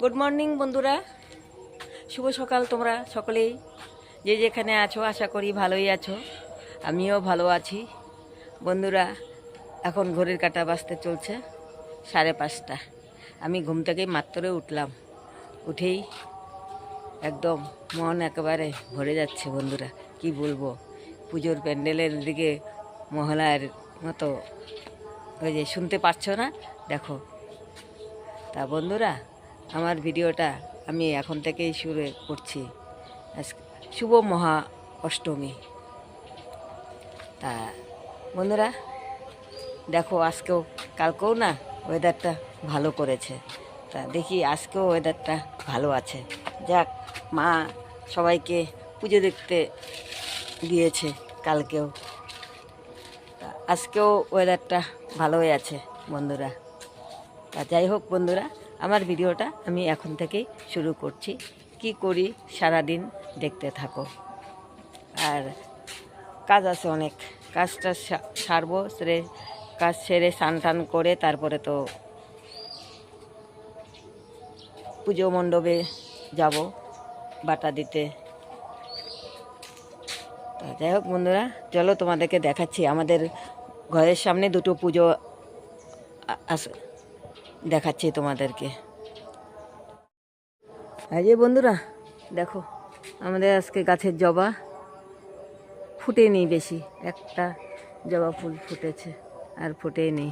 Good morning বন্ধুরা। শুভ সকাল তোমরা সকলেই। যে যেখানে আছো, আশা করি ভালোই আছো। আমিও ভালো আছি। বন্ধুরা, এখন ঘড়ির কাটা বাজতে চলছে সাড়ে পাঁচটা। আমি ঘুম থেকেই মাত্র উঠলাম। উঠেই একদম মন একেবারে ভরে যাচ্ছে বন্ধুরা। কি বলব? পুজোর প্যান্ডেলের দিকে মহলার মতো ওই যে শুনতে পাচ্ছ না? দেখো। তা বন্ধুরা আমার ভিডিওটা আমি এখন থেকেই শুরু করছি। শুভ মহা অষ্টমী। তা বন্ধুরা, দেখো আজকেও, কালকেও না ওয়েদারটা ভালো করেছে। তা দেখি আজকেও ওয়েদারটা ভালো আছে। যাক, মা সবাইকে পুজো দেখতে গিয়েছে কালকেও। তা আজকেও ওয়েদারটা ভালোই আছে বন্ধুরা। তা যাই হোক বন্ধুরা আমার ভিডিওটা আমি এখন থেকেই শুরু করছি। কি করি সারাদিন দেখতে থাকো। আর কাজ আছে অনেক। কাজটা সারবো, সেরে কাজ সেরে স্নান টান করে তারপরে তো পুজো মণ্ডপে যাব, বাটা দিতে। যাই হোক বন্ধুরা, চলো তোমাদেরকে দেখাচ্ছি। আমাদের ঘরের সামনে দুটো পুজো আ- আছে দেখাচ্ছি তোমাদেরকে। এই যে বন্ধুরা, দেখো, আমাদের আজকে গাছের জবা ফুটেনি বেশি, একটা জবা ফুল ফুটেছে আর ফুটে ফুটেনি।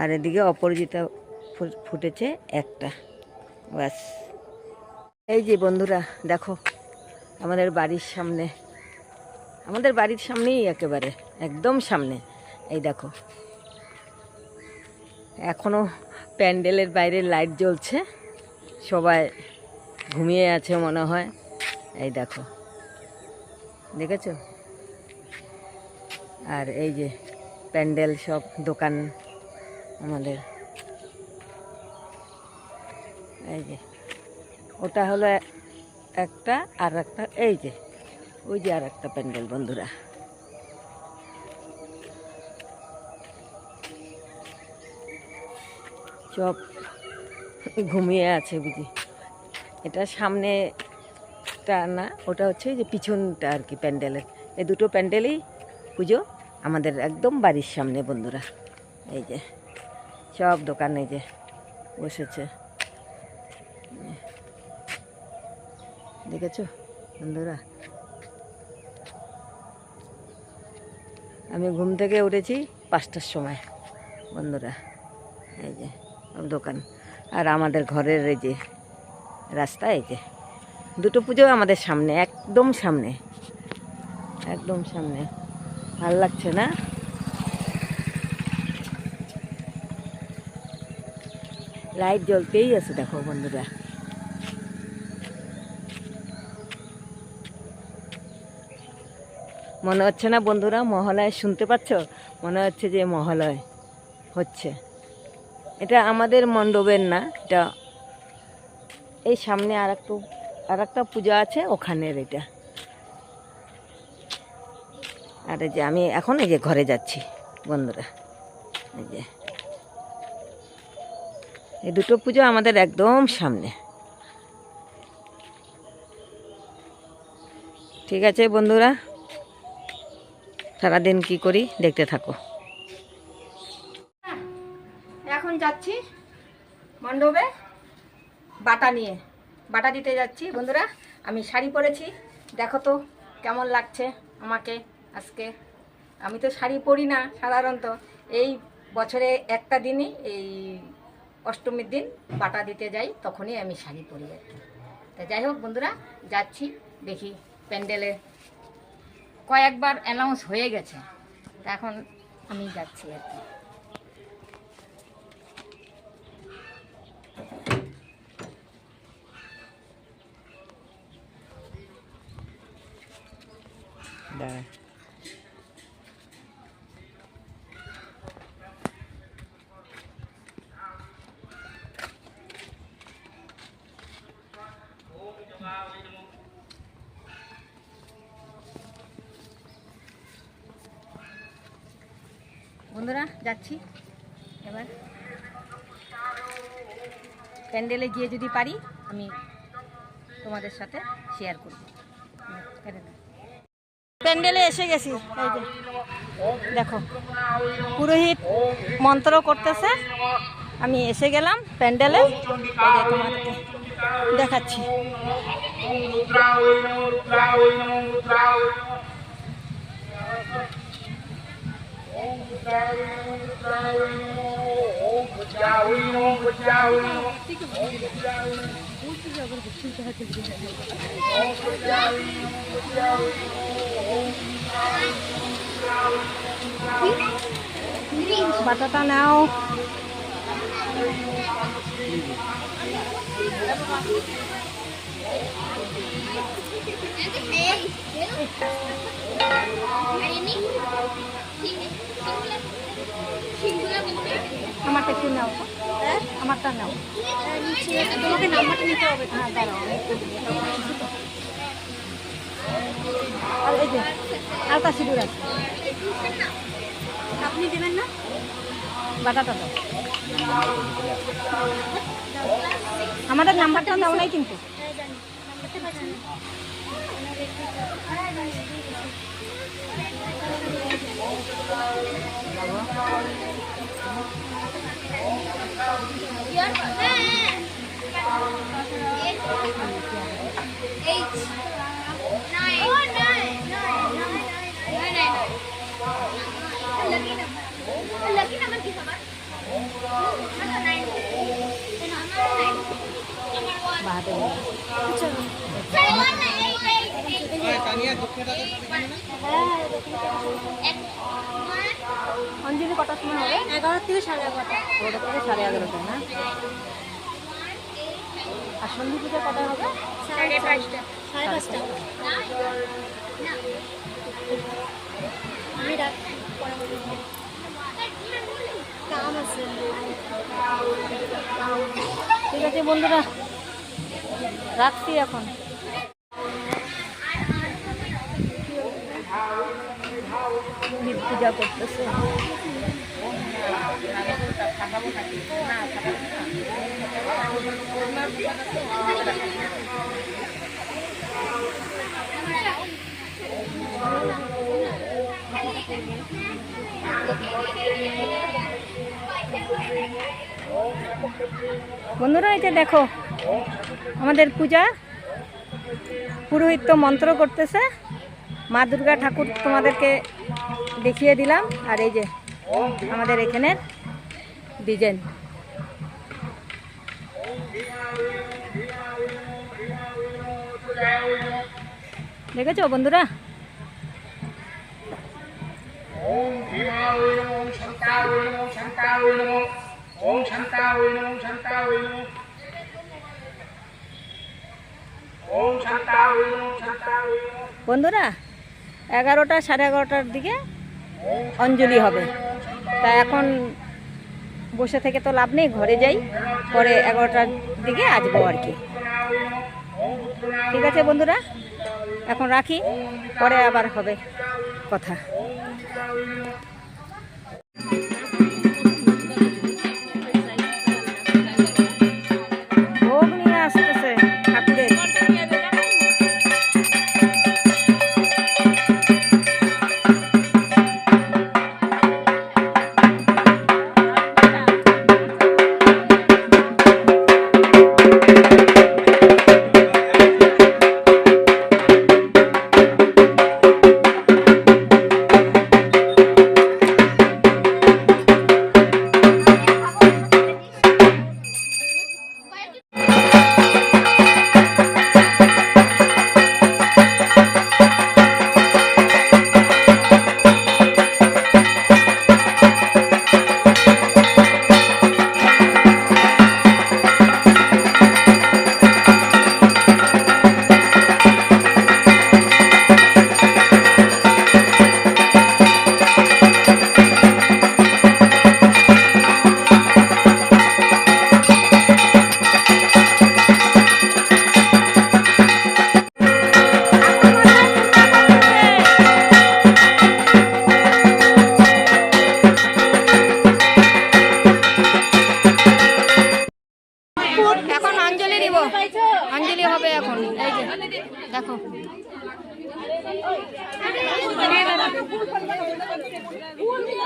আর এদিকে অপরাজিতা ফুটেছে একটা, ব্যাস। এই যে বন্ধুরা, দেখো, আমাদের বাড়ির সামনে, আমাদের বাড়ির সামনেই একেবারে, একদম সামনে। এই দেখো এখনও প্যান্ডেলের বাইরে লাইট জ্বলছে। সবাই ঘুমিয়ে আছে মনে হয়। এই দেখো। দেখেছ? আর এই যে প্যান্ডেল সব দোকান আমাদের। এই যে, ওটা হলো একটা আর একটা, এই যে, ওই যে আর একটা প্যান্ডেল বন্ধুরা। সব ঘুমিয়ে আছে বুঝি। এটা সামনেটা না, ওটা হচ্ছে যে পিছনটা আর কি প্যান্ডেলের এই দুটো প্যান্ডেলেই পুজো আমাদের একদম বাড়ির সামনে বন্ধুরা। এই যে, সব দোকান যে বসেছে। দেখেছ বন্ধুরা? আমি ঘুম থেকে উঠেছি পাঁচটার সময় বন্ধুরা। এই যে। দোকান। আর আমাদের ঘরের এই যে রাস্তা, এই যে দুটো পুজো আমাদের সামনে, একদম সামনে। একদম সামনে। ভালো লাগছে না? লাইট জ্বলতেই আছে, দেখো বন্ধুরা। মনে হচ্ছে না বন্ধুরা মহালয় শুনতে পাচ্ছ? মনে হচ্ছে যে মহালয় হচ্ছে। এটা আমাদের মণ্ডপের না, এটা এই সামনে আর একটু আর একটা পূজা আছে ওখানের এটা। আর এই যে আমি এখন এই যে ঘরে যাচ্ছি, বন্ধুরা, এই যে। এই দুটো পুজো আমাদের একদম সামনে। ঠিক আছে বন্ধুরা, সারাদিন কি করি দেখতে থাকো। যাচ্ছি মণ্ডপে? বাটা নিয়ে, বাটা দিতে যাচ্ছি। বন্ধুরা, আমি শাড়ি পরেছি। দেখো তো কেমন লাগছে আমাকে আজকে। আমি তো শাড়ি পরি না সাধারণত। এই বছরে একটা দিনই, এই অষ্টমীর দিন বাটা দিতে যাই, তখনই আমি শাড়ি পরি আর কি। তা যাই হোক বন্ধুরা, যাচ্ছি দেখি প্যান্ডেলে। কয়েকবার অ্যানাউন্স হয়ে গেছে। তা এখন আমি যাচ্ছি আর কি। দাঁড়া বন্ধুরা যাচ্ছি। এবার প্যান্ডেলে গিয়ে যদি পারি আমি তোমাদের সাথে শেয়ার করব। প্যান্ডেলে এসে গেছি দেখো পুরোহিত মন্ত্র করতেছে। আমি এসে গেলাম প্যান্ডেলে। দেখাচ্ছি। বাটাটা নাও আমারটা একটু নাও আমারটা নাও তোমাকে নাম্বারটা নিতে হবে হ্যাঁ দাঁড়াও আলতা সিঁদুর আছে। আপনি দেবেন না? বাটাটা দাও। আমাদের নাম্বারটা দাও নাই কিন্তু। নাম্বারটা পাচ্ছেন eight. অঞ্জলি কটার সময় হবে? এগারো থেকে সাড়ে এগারোটা। ওটা থেকে সাড়ে এগারোটা না? আর সন্ধি পুজো কটা হবে? সাড়ে পাঁচটা। সাড়ে পাঁচটা। আমি রাত ঠিক আছে বন্ধুরা। রাখছি এখন। পুরোহিত পূজা করতেছে বন্ধুরা, এই যে দেখো, আমাদের পূজা। পুরোহিত মন্ত্র করতেছে। মা দুর্গা ঠাকুর তোমাদেরকে দেখিয়ে দিলাম। আর এই যে আমাদের এখানের ডিজাইন। দেখেছ বন্ধুরা? ओम शांतावै नमो शांतावै नमो ओम शांतावै नमो शांतावै नमो বন্ধুরা এগারোটা সাড়ে এগারোটার দিকে অঞ্জলি হবে তা এখন বসে থেকে তো লাভ নেই ঘরে যাই পরে এগারোটার দিকে আসবো আর কি ঠিক আছে বন্ধুরা এখন রাখি পরে আবার হবে কথা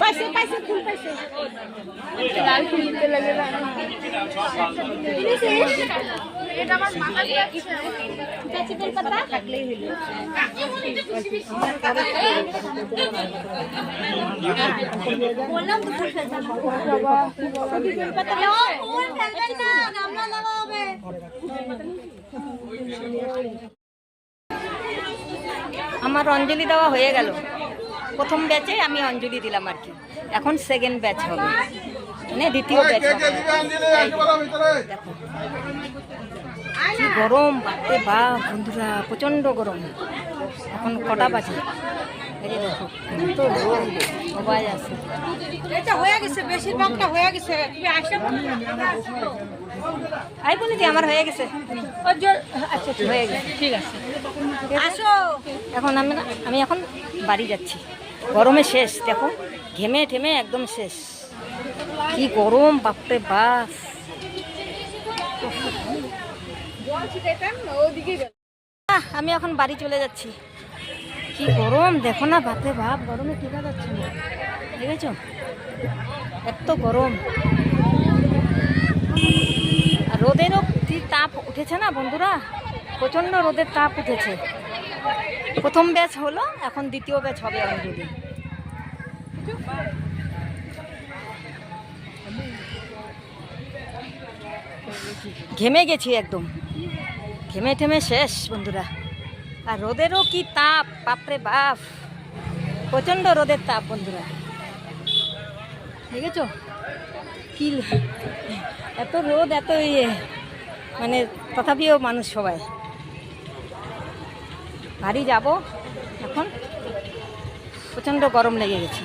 হবে কেউ ফুল ফেলবেন না এটা আমার মাথা দিয়ে আছে বেল পাতা? থাকলেই হলো বললাম তো ফুল ফেলবেন না ফুল ফেলবেন না গামলা লাগা হবে। আমার অঞ্জলি দেওয়া হয়ে গেল। প্রথম ব্যাচে আমি অঞ্জলি দিলাম আর কি। এখন সেকেন্ড ব্যাচ হবে। মানে দ্বিতীয় ব্যাচ কি গরম বাপরে বা বন্ধুরা প্রচণ্ড গরম। এখন কটা বাজে? সবাই আছে। হয়ে গেছে বেশিরভাগটা হয়ে গেছে। তুমি আসো। আই বলি যে আমার হয়ে গেছে। আচ্ছা হয়ে গেছে ঠিক আছে। আসো। এখন আমি না আমি এখন বাড়ি যাচ্ছি। গরমে শেষ, দেখো, ঘেমে ঠেমে একদম শেষ। কি গরম, বাপরে বাপ। আমি এখন বাড়ি চলে যাচ্ছি। কি গরম, দেখো না, বাপরে বাপ, গরমে টিকা যাচ্ছে না। দেখেছ? এত গরম। রোদেরও তাপ উঠেছে না, বন্ধুরা? প্রচণ্ড রোদের তাপ উঠেছে। প্রথম ব্যাচ হলো, এখন দ্বিতীয় ব্যাচ হবে অলরেডি ঘেমে গেছি একদম। ঘেমে ঠেমে শেষ, বন্ধুরা। আর রোদেরও কি তাপ, বাপরে বাপ। প্রচণ্ড রোদের তাপ, বন্ধুরা। দেখেছ? কি এত রোদ, এত ইয়ে। মানে তথাপিও মানুষ সবাই। বাড়ি যাব। এখন প্রচণ্ড গরম লেগে গেছে।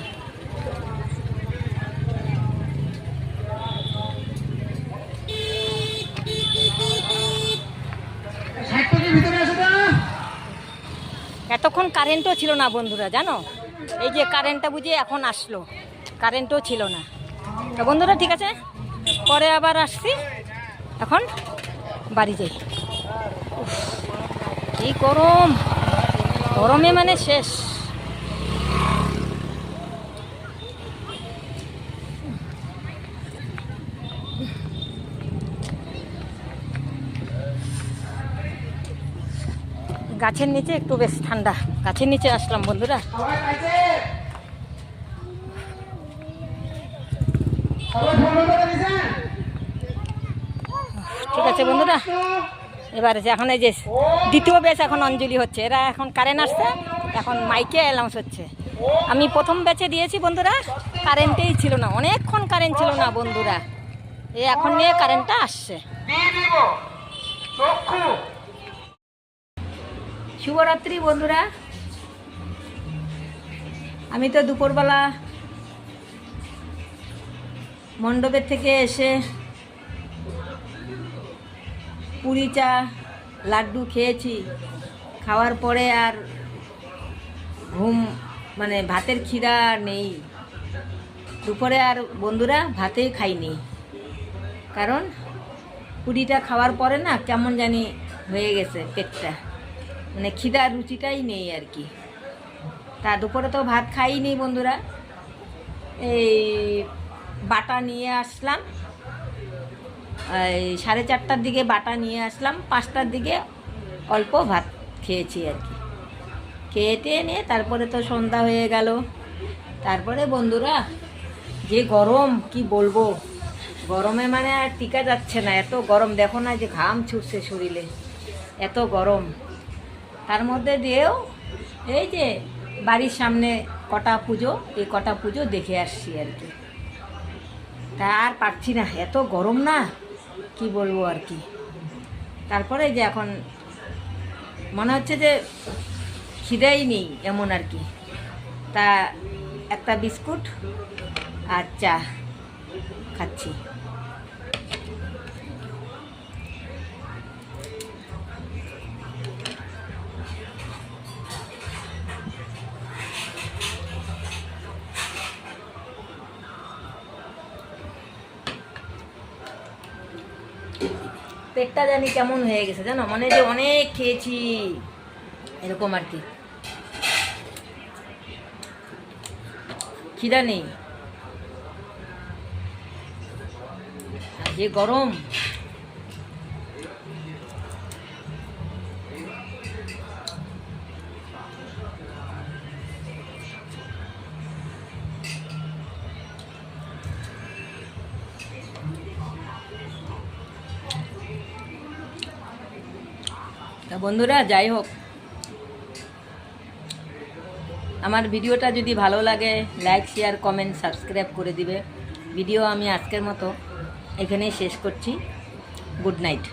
এতক্ষণ কারেন্টও ছিল না বন্ধুরা জানো? এই যে কারেন্টটা বুঝে এখন আসলো। কারেন্টও ছিল না। তো বন্ধুরা ঠিক আছে? পরে আবার আসছি। এখন বাড়ি যাই। কি গরম! গরমে মানে শেষ। গাছের নিচে একটু বেশ ঠান্ডা। গাছের নিচে আসলাম বন্ধুরা। ঠিক আছে বন্ধুরা। এবারে এখন এই যে দ্বিতীয় ব্যাচ এখন অঞ্জলি হচ্ছে, এরা এখন কারেন্ট আসছে, এখন মাইকে অ্যালাউন্স হচ্ছে। আমি প্রথম ব্যাচে দিয়েছি বন্ধুরা কারেন্টেই ছিল না, অনেকক্ষণ কারেন্ট ছিল না বন্ধুরা। এ এখন নিয়ে কারেন্টটা আসছে। শুভরাত্রি বন্ধুরা। আমি তো দুপুরবেলা মণ্ডপের থেকে এসে পুরি চা লাড্ডু খেয়েছি। খাওয়ার পরে আর ঘুম মানে ভাতের খিদা নেই। দুপুরে আর বন্ধুরা ভাতেই খাইনি। কারণ পুরিটা খাওয়ার পরে না কেমন জানি হয়ে গেছে পেটটা। মানে খিদার রুচিটাই নেই আর কি। তা দুপুরে তো ভাত খাইনি বন্ধুরা। এই বাটা নিয়ে আসলাম। সাড়ে চারটার দিকে বাটা নিয়ে আসলাম, পাঁচটার দিকে অল্প ভাত খেয়েছি আর কি। খেয়ে নিয়ে তারপরে তো সন্ধ্যা হয়ে গেল। তারপরে বন্ধুরা, যে গরম, কি বলব? গরমে মানে আর টিকা যাচ্ছে না, এত গরম। দেখো না যে ঘাম ছুটছে শরীরে, এত গরম। তার মধ্যে দিয়েও এই যে বাড়ির সামনে কটা পুজো, এই কটা পুজো দেখে আসছি আর কি। তা আর পারছি না, এত গরম না। কি বলব আর কি। তারপরে যে এখন মনে হচ্ছে যে খিদেই নেই এমন আর কি। তা একটা বিস্কুট আর চা খাচ্ছি। পেটটা জানি কেমন হয়ে গেছে, জানো? মানে যে অনেক খেয়েছি। এরকম আর কি। খিদা নেই। যে গরম। বন্ধুরা, যাই হোক। আমার ভিডিওটা যদি ভালো লাগে লাইক শেয়ার কমেন্ট সাবস্ক্রাইব করে দিবে। ভিডিও আমি আজকের মতো এখানেই শেষ করছি। Good night